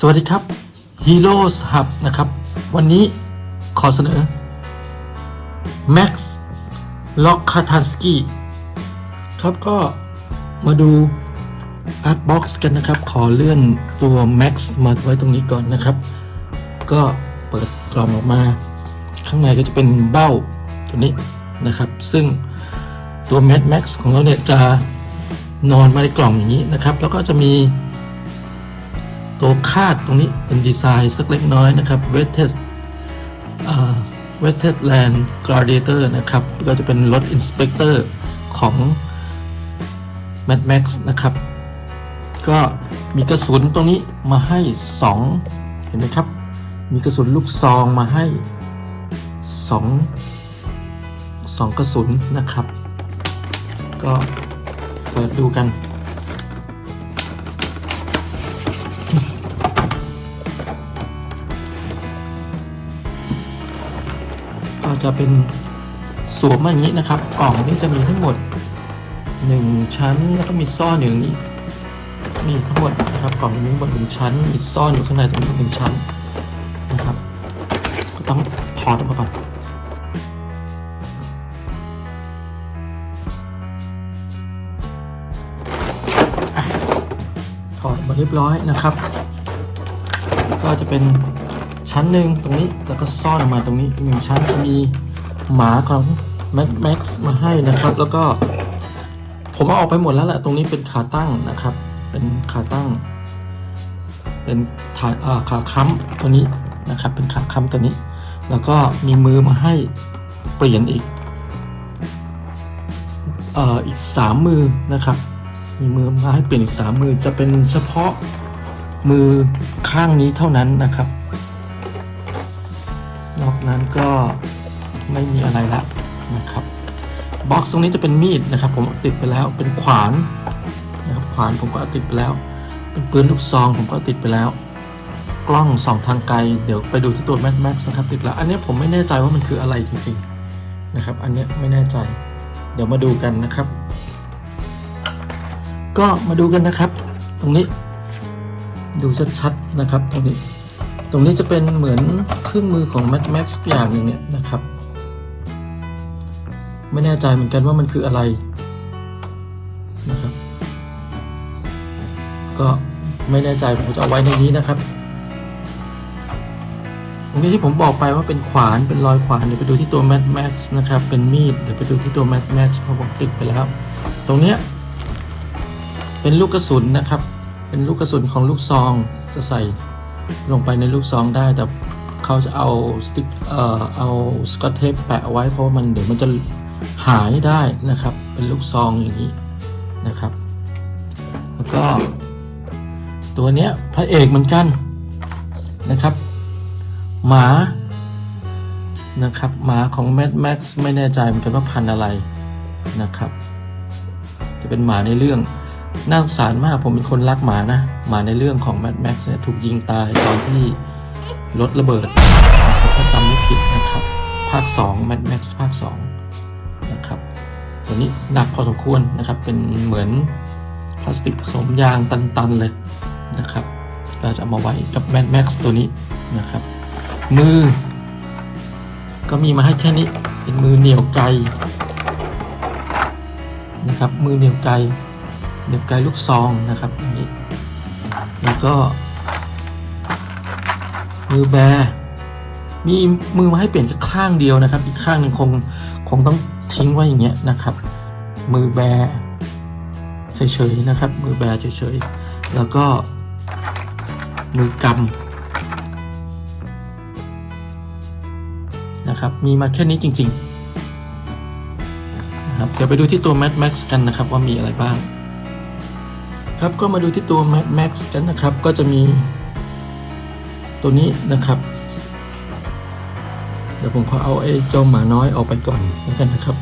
สวัสดีครับ Heroes Hub นะครับ วันนี้ขอเสนอ Max l o k a t a n s k y ครับก็มาดู Artbox กันนะครับ ขอเลื่อนตัว Max มาไว้ตรงนี้ก่อนนะครับ ก็เปิดกล่องออกมา ข้างในก็จะเป็นเบ้าตัวนี้นะครับ ซึ่งตัว Mad Max ของเราเนี่ยจะนอนมาในกล่องอย่างนี้นะครับ แล้วก็จะมี ตัวคาดตรงนี้เป็นดีไซน์สักเล็กน้อยนะครับ w e t t e d w e t t e d Land Gladiator นะครับ ก็จะเป็นรถ Inspector ของ Mad Max นะครับ ก็มีกระสุนตรงนี้มาให้ 2 เห็นไหมครับ มีกระสุนลูกซองมาให้ 2 2 กระสุนนะครับ ก็เปิดดูกัน จะเป็นสวมมาอย่างนี้นะครับ กล่องนี้จะมีทั้งหมด 1 ชั้นแล้วก็มีซ่อนอยู่ตรงนี้มีทั้งหมดนะครับกล่องนี้บนหนึ่งชั้นมีซ่อนอยู่ข้างในตรงนี้หนึ่งชั้นนะครับ ก็ต้องถอดออกมาก่อนถอดมาเรียบร้อยนะครับ ก็จะเป็น ชั้นหนึ่งตรงนี้แล้วก็ซ่อนออกมาตรงนี้หนึ่งชั้นจะมีหมาของ Mad Max มาให้นะครับ แล้วก็ ผมเอาออกไปหมดแล้วแหละตรงนี้เป็นขาตั้งนะครับ เป็นขาตั้ง เป็นขาอ่าขาค้ำตัวนี้นะครับ เป็นขาค้ำตัวนี้ แล้วก็มีมือมาให้เปลี่ยนอีกเอ่ออีกสามมือนะครับ มีมือมาให้เปลี่ยนอีกสามมือจะเป็นเฉพาะมือข้างนี้เท่านั้นนะครับ อกนั้นก็ไม่มีอะไรละนะครับบ็อกซ์ตรงนี้จะเป็นมีดนะครับ ผมติดไปแล้วเป็นขวานนะครับขวานผมก็ติดไปแล้ว เป็นปืนลูกซองผมก็ติดไปแล้ว กล้องส่องทางไกลเดี๋ยวไปดูที่ตัว Mad Max นะครับติดแล้ว อันนี้ผมไม่แน่ใจว่ามันคืออะไรจริงๆนะครับ อันนี้ไม่แน่ใจ เดี๋ยวมาดูกันนะครับ ก็มาดูกันนะครับ ตรงนี้ดูชัดๆนะครับตรงนี้ รงนี้จะเป็นเหมือนเครื่องมือของ Mad Max อย่างหนึ่งเนี่ยนะครับ ไม่แน่ใจเหมือนกันว่ามันคืออะไรนะครับ ก็ไม่แน่ใจผมจะเอาไว้ในนี้นะครับตรงนี้ที่ผมบอกไปว่าเป็นขวานเป็นรอยขวานเดี๋ยวไปดูที่ตัว Mad Max นะครับ เป็นมีดเดี๋ยวไปดูที่ตัว Mad Max เพราะผมติดไปแล้ว ตรงเนี้ยเป็นลูกกระสุนนะครับ เป็นลูกกระสุนของลูกซองจะใส่ ลงไปในลูกซองได้แต่เขาจะเอาสติ๊กเอ่อเอาสกอตเทปแปะไว้เพราะมันเดี๋ยวมันจะหายได้นะครับ เป็นลูกซองอย่างนี้นะครับ แล้วก็ ตัวเนี้ยพระเอกเหมือนกันนะครับ หมานะครับหมาของ Mad Max ไม่แน่ใจเหมือนกันว่าพันอะไรนะครับ จะเป็นหมาในเรื่อง น่าสงสารมากผมเป็นคนรักหมานะหมาในเรื่องของ Mad Max เนี่ยถูกยิงตายตอนที่รถระเบิดนะครับถ้าจำไม่ผิดนะครับ ภาค2 Mad Max ภาค2นะครับตัวนี้หนักพอสมควรนะครับ เป็นเหมือนพลาสติกผสมยางตันๆเลยนะครับ เราจะเอามาไว้กับ Mad Max ตัวนี้นะครับ มือ ก็มีมาให้แค่นี้ เป็นมือเหนียวไกนะครับ มือเหนียวไก เหนี่ยวไกลูกซองนะครับอย่างนี้แล้วก็ มือแบมีมือมาให้เปลี่ยนแค่ข้างเดียวนะครับ อีกข้างหนึ่งคงคงต้องทิ้งไว้อย่างเงี้ยนะครับ มือแบเฉยๆนะครับ มือแบเฉยๆแล้วก็มือกำนะครับ มีมาแค่นี้จริงๆนะครับเดี๋ยวไปดูที่ตัว Mad Max กันนะครับว่ามีอะไรบ้าง ครับก็มาดูที่ตัว Mad Max กันนะครับก็จะมีตัวนี้นะครับเดี๋ยวผมขอเอาไอ้เจ้าหมาน้อยออกไปก่อนแล้วกันนะครับ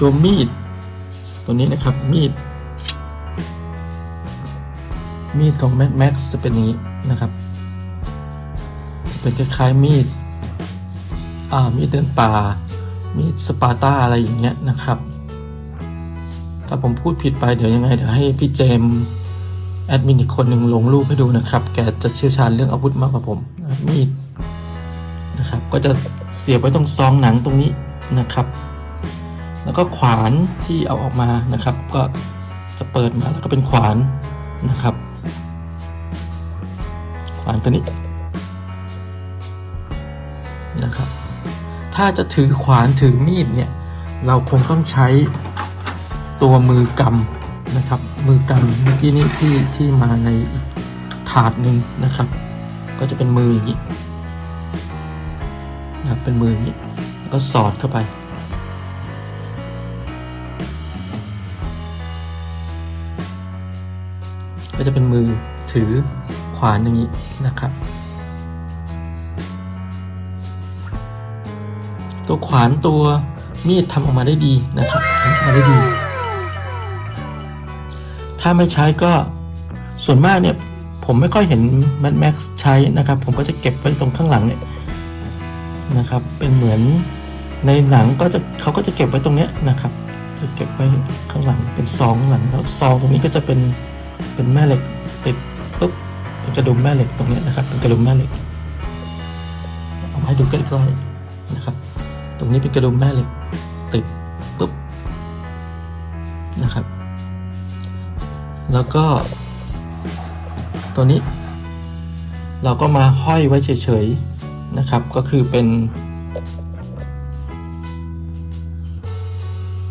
ตัวมีด ตัวนี้นะครับมีด มีดของ Mad Max จะเป็นอย่างนี้นะครับจะเป็นคล้ายๆมีดอ่ามีดเดินป่า มีดสปาร์ตาอะไรอย่างเงี้ยนะครับ ถ้าผมพูดผิดไปเดี๋ยวยังไงเดี๋ยวให้พี่เจม แอดมินอีกคนหนึ่งลงรูปให้ดูนะครับ แกจะเชี่ยวชาญเรื่องอาวุธมากกว่าผมมีดนะครับ ก็จะเสียบไว้ตรงซองหนังตรงนี้นะครับ แล้วก็ขวานที่เอาออกมานะครับ ก็จะเปิดมาแล้วก็เป็นขวานนะครับ ขวานตัวนี้นะครับ ถ้าจะถือขวานถือมีดเนี่ย เราคงต้องใช้ตัวมือกำนะครับ มือกำเมื่อกี้นี้ที่ที่มาในอีกถาดหนึ่งนะครับ ก็จะเป็นมืออย่างนี้นะเป็นมืออย่างนี้แล้วก็สอดเข้าไปก็จะเป็นมือถือขวานอย่างนี้นะครับ ตัวขวานตัวมีดทำออกมาได้ดีนะครับทำออกมาได้ดี ถ้าไม่ใช้ก็ส่วนมากเนี่ยผมไม่ค่อยเห็น Mad Max ใช้นะครับ ผมก็จะเก็บไว้ตรงข้างหลังเนี่ยนะครับ เป็นเหมือนในหนังก็จะเขาก็จะเก็บไว้ตรงเนี้ยนะครับ จะเก็บไว้ข้างหลังเป็นซองหลังแล้วซองตรงนี้ก็จะเป็นเป็นแม่เหล็กติดปุ๊บเป็นกระดุมแม่เหล็กตรงเนี้ยนะครับ เป็นกระดุมแม่เหล็กเอามาให้ดูใกล้ๆนะครับ ตรงนี้เป็นกระดุมแม่เหล็กติดปุ๊บนะครับ แล้วก็ ตัวนี้ เราก็มาห้อยไว้เฉยๆนะครับ ก็คือเป็น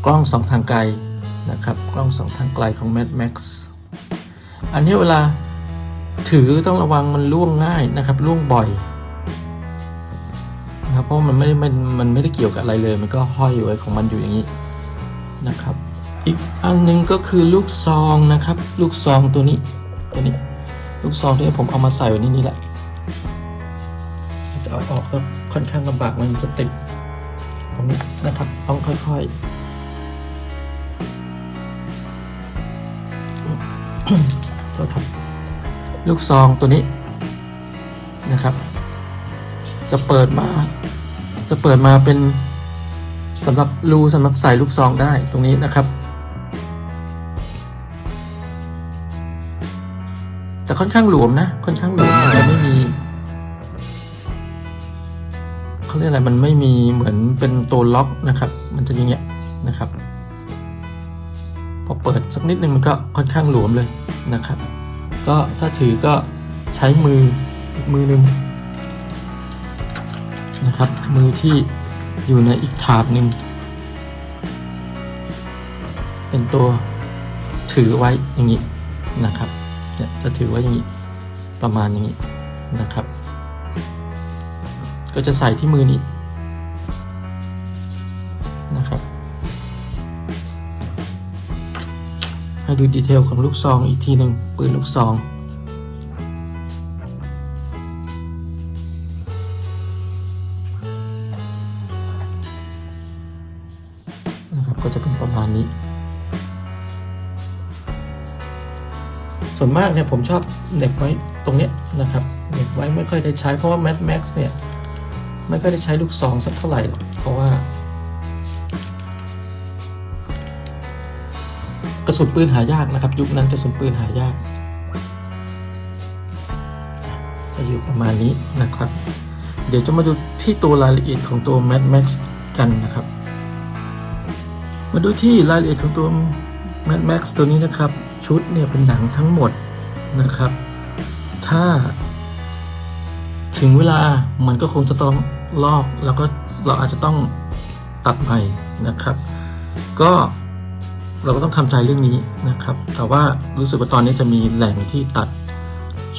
กล้องสองทางไกลนะครับ กล้องสองทางไกลของ Mad Max อันนี้เวลาถือต้องระวังมันล่วงง่ายนะครับล่วงบ่อยนะครับเพราะมันไม่มันมันไม่ได้เกี่ยวกับอะไรเลย มันก็ห้อยอยู่ไว้ของมันอยู่อย่างนี้นะครับ อีกอันหนึงก็คือลูกซองนะครับ ลูกซองตัวนี้ตัวนี้ ลูกซองที่ผมเอามาใส่ไว้นี่นี่แหละจะเอาออกก็ค่อนข้างลำบากมันจะติดตรงนี้นะครับต้องค่อยๆโทษครับลูกซองตัวนี้นะครับ จะเปิดมา จะเปิดมาเป็นสำหรับรูสำหรับใส่ลูกซองได้ตรงนี้นะครับ จะค่อนข้างหลวมนะ ค่อนข้างหลวมมันจะไม่มีเขาเรียกอะไรมันไม่มีเหมือนเป็นตัวล็อกนะครับ มันจะอย่างเงี้ยนะครับ พอเปิดสักนิดนึงมันก็ค่อนข้างหลวมเลยนะครับ ก็ถ้าถือก็ใช้มืออีกมือหนึ่งนะครับ มือที่อยู่ในอีกถาดหนึ่งเป็นตัวถือไว้อย่างนี้นะครับ เนี่ยจะถือว่าอย่างนี้ประมาณอย่างนี้นะครับ ก็จะใส่ที่มือนี้นะครับ ให้ดูดีเทลของลูกซองอีกทีหนึ่งปืนลูกซอง ส่วนมากเนี่ยผมชอบเน็บไว้ตรงเนี้ยนะครับเน็บไว้ไม่ค่อยได้ใช้เพราะว่า Mad Max เนี่ยไม่ค่อยได้ใช้ลูกซองสักเท่าไหร่หรอกเพราะว่า กระสุนปืนหายากนะครับ ยุคนั้นกระสุนปืนหายากก็อยู่ประมาณนี้นะครับ เดี๋ยวจะมาดูที่ตัวรายละเอียดของตัว Mad Max กันนะครับ มาดูที่รายละเอียดของตัว Mad Max ตัวนี้นะครับ ชุดเนี่ยเป็นหนังทั้งหมดนะครับ ถ้า ถึงเวลามันก็คงจะต้องลอกแล้วก็เราอาจจะต้องตัดใหม่นะครับ ก็เราก็ต้องทำใจเรื่องนี้นะครับ แต่ว่ารู้สึกว่าตอนนี้จะมีแหล่งที่ตัด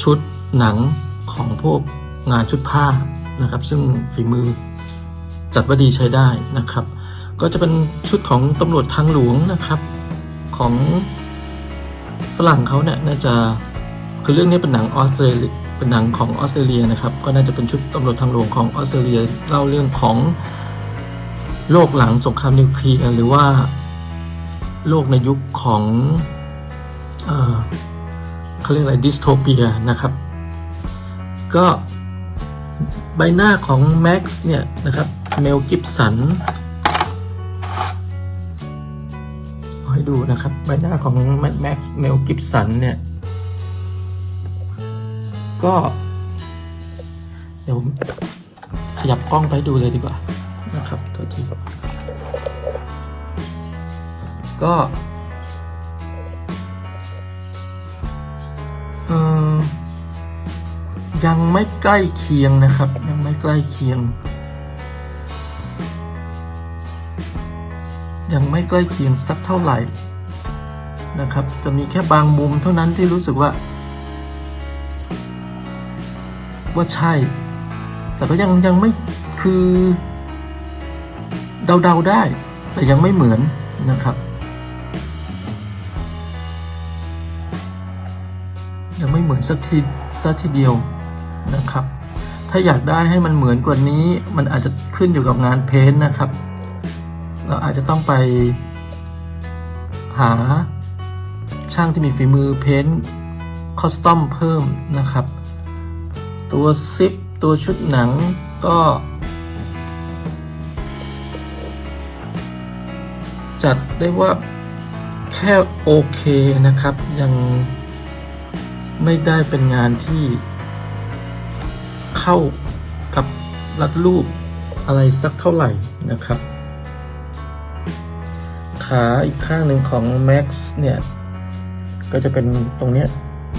ชุดหนังของพวกงานชุดผ้านะครับ ซึ่งฝีมือจัดว่าดีใช้ได้นะครับ ก็จะเป็นชุดของตำรวจทางหลวงนะครับของ รั่งเขาเนี่ยน่าจะคือเรื่องนี้เป็นหนังออสเตรเลียเป็นหนังของออสเตรเลียนะครับก็น่าจะเป็นชุดตำรวจทางหลวงของออสเตรเลียเล่าเรื่องของโลกหลังสงครามนิวเคลียร์หรือว่าโลกในยุคของเออเขาเรียกอะไรดิสโทเปียนะครับ ก็ใบหน้าของแม็กซ์เนี่ยนะครับเมลกิฟสัน ดูนะครับใบหน้าของ Mad Max Mel Gibson เนี่ย ก็ เดี๋ยวผมขยับกล้องไปดูเลยดีกว่านะครับโทษทีก็ยังไม่ใกล้เคียงนะครับ ยังไม่ใกล้เคียง ยังไม่ใกล้เคียงสักเท่าไหร่นะครับ จะมีแค่บางมุมเท่านั้นที่รู้สึกว่า ว่าใช่ แต่ก็ยังยังไม่คือเดาๆได้ แต่ยังไม่เหมือนนะครับ ยังไม่เหมือนสักทีสักทีเดียวนะครับ ถ้าอยากได้ให้มันเหมือนกว่านี้ มันอาจจะขึ้นอยู่กับงานเพ้นท์นะครับ เราอาจจะต้องไปหาช่างที่มีฝีมือเพ้นท์คอสตอมเพิ่มนะครับ ตัวซิปตัวชุดหนังก็จัดได้ว่าแค่โอเคนะครับ ยังไม่ได้เป็นงานที่เข้ากับรัดรูปอะไรสักเท่าไหร่นะครับ ขาอีกข้างหนึ่งของ Max เนี่ย ก็จะเป็นตรงเนี้ย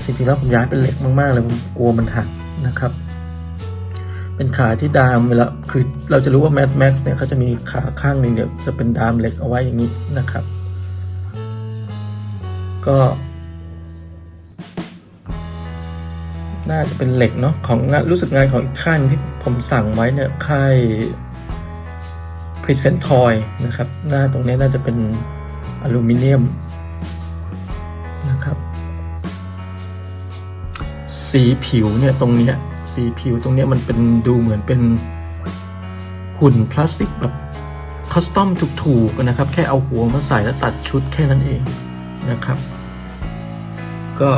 จริงๆแล้วผมย้ายเป็นเหล็กมากๆเลยผมกลัวมันหักนะครับ เป็นขาที่ดามเวลาคือเราจะรู้ว่า Mad Max เนี่ยเขาจะมีขาข้างหนึ่งเดี๋ยวจะเป็นดามเหล็กเอาไว้อย่างนี้นะครับ ก็ น่าจะเป็นเหล็กเนาะของงานรู้สึกงานของอีกค่างที่ผมสั่งไว้เนี่ยค่าย Present Toy นะครับ หน้าตรงนี้น่าจะเป็นอลูมิเนียมนะครับ สีผิวเนี่ยตรงนี้สีผิวตรงนี้มันเป็นดูเหมือนเป็นหุ่นพลาสติกแบบคัสตอมถูกๆนะครับ แค่เอาหัวมาใส่แล้วตัดชุดแค่นั้นเองนะครับ ก็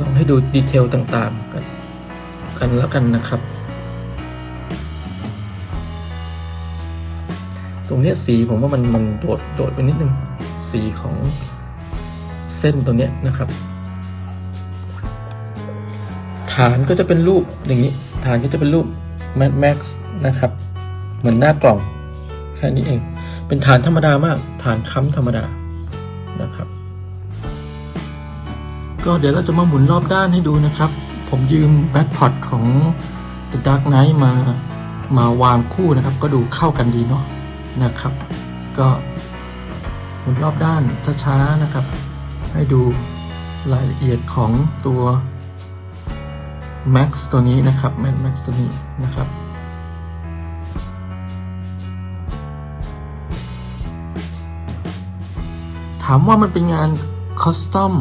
ลองให้ดูดีเทลต่างๆกันกันแล้วกันนะครับ รงนี้สีผมว่ามันมันโดดโดดไปนิดนึง สีของเส้นตัวเนี้ยนะครับ ฐานก็จะเป็นรูปอย่างนี้ ฐานก็จะเป็นรูป Mad Max นะครับ เหมือนหน้ากล่องแค่นี้เอง เป็นฐานธรรมดามาก ฐานค้ำธรรมดานะครับ ก็เดี๋ยวเราจะมาหมุนรอบด้านให้ดูนะครับ ผมยืมแบ็คพอตของ The Dark Knight มามาวางคู่นะครับ ก็ดูเข้ากันดีเนาะ นะครับ ก็หมุนรอบด้านช้าๆนะครับ ให้ดูรายละเอียดของตัว Max ตัวนี้นะครับ Mad Max ตัวนี้นะครับถามว่ามันเป็นงานคอสตอม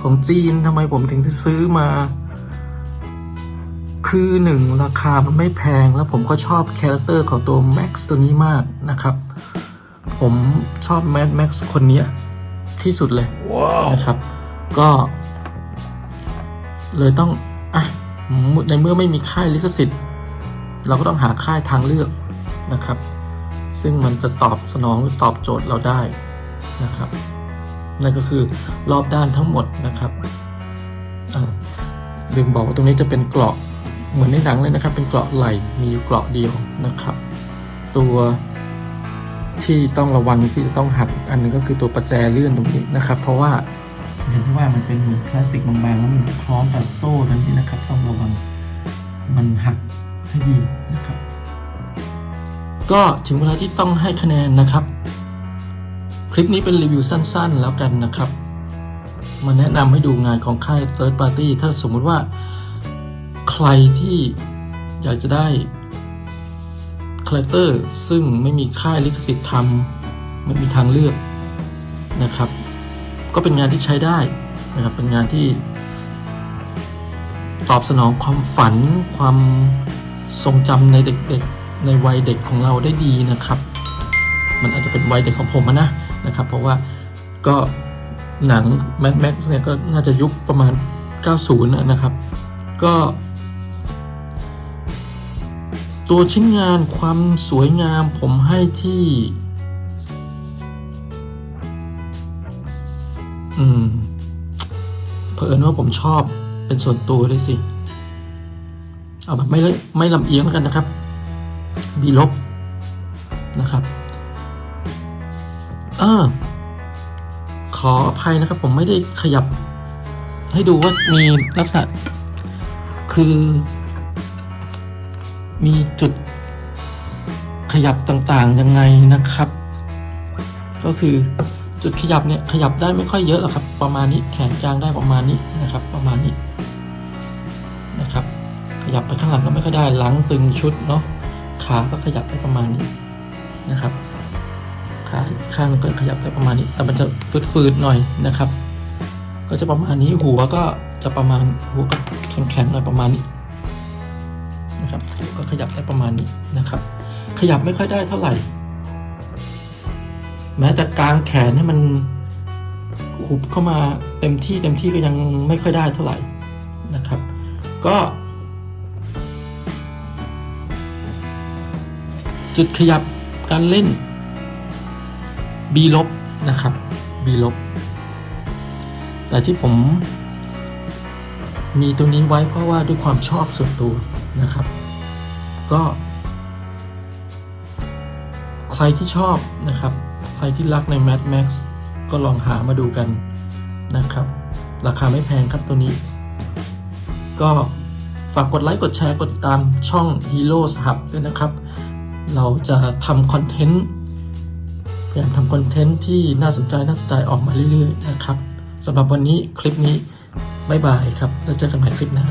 ของจีนทำไมผมถึงซื้อมา คือหนึ่งราคามันไม่แพงแล้วผมก็ชอบคาแรคเตอร์ของตัว Max ตัวนี้มากนะครับ ผมชอบ Mad Max คนเนี้ยที่สุดเลยนะครับ ก็ เลยต้องอะในเมื่อไม่มีค่ายลิขสิทธิ์ เราก็ต้องหาค่ายทางเลือกนะครับ ซึ่งมันจะตอบสนองหรือตอบโจทย์เราได้นะครับนั่นก็คือรอบด้านทั้งหมดนะครับอ่าลืมบอกว่าตรงนี้จะเป็นเกราะ เหมือนในหนังเลยนะครับ เป็นเกราะไหล่มีเกราะเดียวนะครับ ตัวที่ต้องระวังที่จะต้องหักอันหนึงก็คือตัวประแจเลื่อนตรงนี้นะครับ เพราะว่าเห็นว่ามันเป็นเหมือนพลาสติกบางๆแล้วมันคล้องกับโซ่นั้นนี่นะครับ ต้องระวังมันหักให้ดีนะครับ ก็ถึงเวลาที่ต้องให้คะแนนนะครับ คลิปนี้เป็นรีวิวสั้นๆ แล้วกันนะครับ มาแนะนำให้ดูงานของค่าย Third Party ถ้าสมมุติว่า ใครที่อยากจะได้คาแรคเตอร์ซึ่งไม่มีค่ายลิขสิทธิ์ทำไม่มีทางเลือกนะครับ ก็เป็นงานที่ใช้ได้นะครับเป็นงานที่ ตอบสนองความฝันความทรงจำในเด็กๆ ในวัยเด็กของเราได้ดีนะครับ มันอาจจะเป็นวัยเด็กของผมนะนะครับ เพราะว่าก็หนัง Mad Max เนี่ยก็น่าจะยุคประมาณ 90 นะนะครับ ก็ ตัวชิ้นงานความสวยงามผมให้ที่ อืมเผอิญว่าผมชอบเป็นส่วนตัวเลยสิ เอาแบบไม่ไม่ลำเอียงแล้วกันนะครับ B ลบนะครับเออขออภัยนะครับ ผมไม่ได้ขยับ ให้ดูว่ามีลักษณะคือ มีจุดขยับต่างๆยังไงนะครับ ก็คือจุดขยับเนี่ยขยับได้ไม่ค่อยเยอะหรอกครับ ประมาณนี้แขนกลางได้ประมาณนี้นะครับ ประมาณนี้นะครับ ขยับไปข้างหลังก็ไม่ค่อยได้หลังตึงชุดเนาะขาก็ขยับได้ประมาณนี้นะครับขาข้างก็ขยับได้ประมาณนี้ แต่มันจะฟืดๆหน่อยนะครับ ก็จะประมาณนี้หัวก็จะประมาณหัวก็แข็งๆหน่อยประมาณนี้ นี้นะครับ ขยับไม่ค่อยได้เท่าไหร่ แม้แต่กลางแขนให้มันหุบเข้ามาเต็มที่เต็มที่ก็ยังไม่ค่อยได้เท่าไหร่นะครับ ก็ จุดขยับการเล่น B ลบนะครับ B ลบแต่ที่ผมมีตรงนี้ไว้เพราะว่าด้วยความชอบส่วนตัวนะครับ ก็ ใครที่ชอบนะครับ ใครที่รักใน Mad Max ก็ลองหามาดูกันนะครับ ราคาไม่แพงครับตัวนี้ ก็ฝากกดไลค์กดแชร์กดติดตามช่อง Heroes Hub ด้วยนะครับ เราจะทำคอนเทนต์พยายามทำคอนเทนต์ที่น่าสนใจน่าสนใจออกมาเรื่อยๆนะครับสำหรับวันนี้คลิปนี้ บ๊ายบายครับ แล้วเจอกันใหม่คลิปหน้า